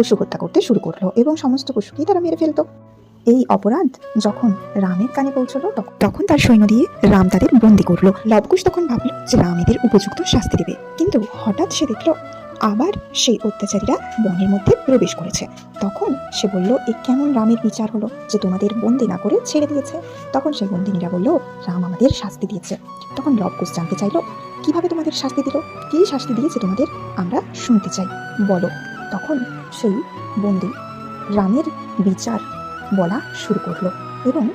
পশু হত্যা করতে শুরু করল এবং সমস্ত পশুকেই তারা মেরে ফেলতো। এই অপরাধ যখন রামের কানে পৌঁছলো তখন তার সৈন্য দিয়ে রাম তাদের বন্দি করল। লবকুশ তখন ভাবলো যে রাম এদের উপযুক্ত শাস্তি দেবে। কিন্তু হঠাৎ সে দেখল, আবার সেই অত্যাচারীরা বনের মধ্যে প্রবেশ করেছে। তখন সে বলল, এ কেমন রামের বিচার হলো যে তোমাদের বন্দি না করে ছেড়ে দিয়েছে? তখন সেই বন্দিনীরা বলল, রাম আমাদের শাস্তি দিয়েছে। তখন লবকুশ জানতে চাইলো, কীভাবে তোমাদের শাস্তি দিল? কী শাস্তি দিয়েছে তোমাদের? আমরা শুনতে চাই। বলো। তখন সেই বন্দি রামের বিচার বলা শুরু করল এবং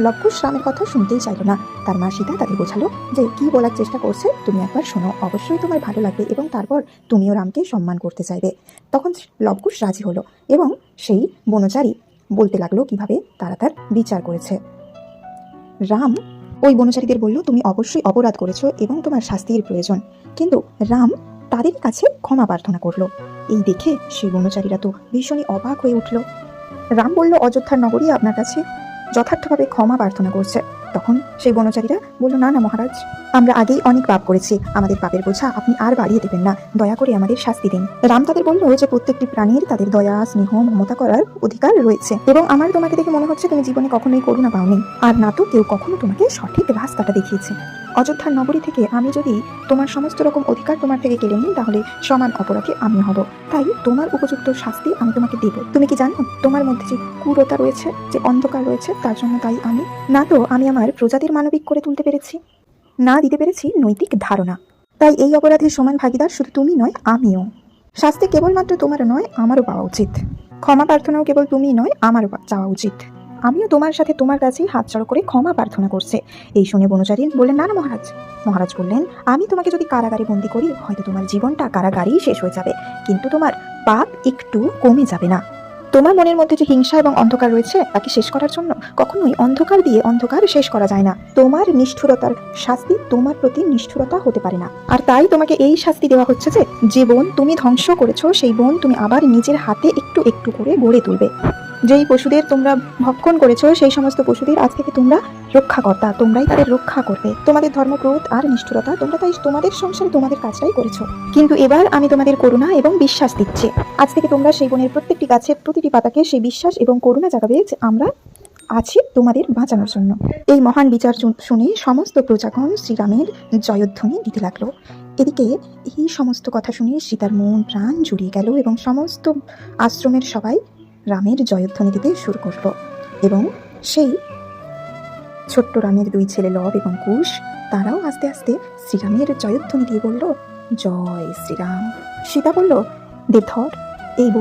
লবকুশ রামের কথা শুনতেই চাইলো না। তার মা সীতা তাকে বোঝালো যে কি বলার চেষ্টা করছে, তুমি একবার শোনো, অবশ্যই তোমার ভালো লাগবে এবং তারপর তুমিও রামকে সম্মান করতে চাইবে। তখন লবকুশ রাজি হলো এবং সেই বনচারী বলতে লাগল কীভাবে তারা তার বিচার করেছে। রাম ওই বনচারীদের বলল, তুমি অবশ্যই অপরাধ করেছ এবং তোমার শাস্তির প্রয়োজন। কিন্তু রাম তাদের কাছে ক্ষমা প্রার্থনা করল। এই দেখে সেই বনচারীরা তো ভীষণই অবাক হয়ে উঠল। রাম বলল, অযোধ্যার নগরী আপনার কাছে? যথার্থভাবে ক্ষমা প্রার্থনা করছে। তখন সেই বনচারীরা বলল, না না, মহারাজ, আমরা আগেই অনেক পাপ করেছি। আমাদের পাপের বোঝা আপনি আর বাড়িয়ে দেবেন না। দয়া করে আমাদের শাস্তি দিন। রাম তাদের বলল, যে প্রত্যেকটি প্রাণীর তাদের দয়া, স্নেহ, মমতা করার অধিকার রয়েছে এবং আমার তোমাকে দেখে মনে হচ্ছে তুমি জীবনে কখনোই করুণা পাওনি। আর না তো কেউ কখনো তোমাকে সঠিক রাস্তাটা দেখিয়েছে। অযোধ্যার নগরী থেকে আমি যদি তোমার সমস্ত রকম অধিকার তোমার থেকে কেড়ে নিই, তাহলে সমান অপরাধী আমি হব। তাই তোমার উপযুক্ত শাস্তি আমি তোমাকে দেব। তুমি কি জানো? তোমার মধ্যে যে ক্রূরতা রয়েছে, যে অন্ধকার রয়েছে, তার জন্য তাই আমি। না তো, আমি আমার প্রজাতির মানবিক করে তুলতে পেরেছি। না দিতে পেরেছি নৈতিক ধারণা। তাই এই অপরাধের সমান ভাগিদার শুধু তুমি নয়, আমিও। শাস্তি কেবলমাত্র তোমার নয়, আমারও পাওয়া উচিত। ক্ষমা প্রার্থনাও কেবল তুমি নয়, আমারও চাওয়া উচিত। আমিও তোমার সাথে তোমার কাছেই হাত জড়ো করে ক্ষমা প্রার্থনা করছে। এই শুনে বনচারী বললেন, না না মহারাজ। মহারাজ বললেন, আমি তোমাকে যদি কারাগারে বন্দি করি, হয়তো তোমার জীবনটা কারাগারেই শেষ হয়ে যাবে। কিন্তু তোমার পাপ একটু কমে যাবে না। তোমার মনের মধ্যে যে হিংসা এবং অন্ধকার রয়েছে, তাকে শেষ করার জন্য কখনোই অন্ধকার দিয়ে অন্ধকার শেষ করা যায় না। তোমার নিষ্ঠুরতার শাস্তি তোমার প্রতি নিষ্ঠুরতা হতে পারে না। আর তাই তোমাকে এই শাস্তি দেওয়া হচ্ছে যে যে বোন তুমি ধ্বংস করেছ, সেই বোন তুমি আবার নিজের হাতে একটু একটু করে গড়ে তুলবে। যেই পশুদের তোমরা ভক্ষণ করেছ, সেই সমস্ত পশুদের আজ থেকে তোমরা রক্ষাকর্তা, তোমরাই তাদের রক্ষা করবে। তোমাদের ধর্মক্রোধ আর নিষ্ঠুরতা তোমরা তাই তোমাদের সংসারে তোমাদের কাজটাই করেছ। কিন্তু এবার আমি তোমাদের করুণা এবং বিশ্বাস দিচ্ছি। আজ থেকে তোমরা সেই বনের প্রত্যেকটি গাছের প্রতিটি পাতাকে সেই বিশ্বাস এবং করুণা জাগাবে যে আমরা আছি তোমাদের বাঁচানোর জন্য। এই মহান বিচার শুনে সমস্ত প্রজাগণ শ্রীরামের জয়ধ্বনি দিতে লাগল। এদিকে এই সমস্ত কথা শুনে সীতার মন প্রাণ জুড়িয়ে গেল এবং সমস্ত আশ্রমের সবাই রামের জয়ধ্বনি দিতে শুরু করল এবং সেই ছোট্ট রামের দুই ছেলে লব এবং কুশ, তারাও আস্তে আস্তে শ্রীরামের জয়ধ্বনি দিয়ে বলল, জয় শ্রীরাম। সীতা বলল, দেবধর, এই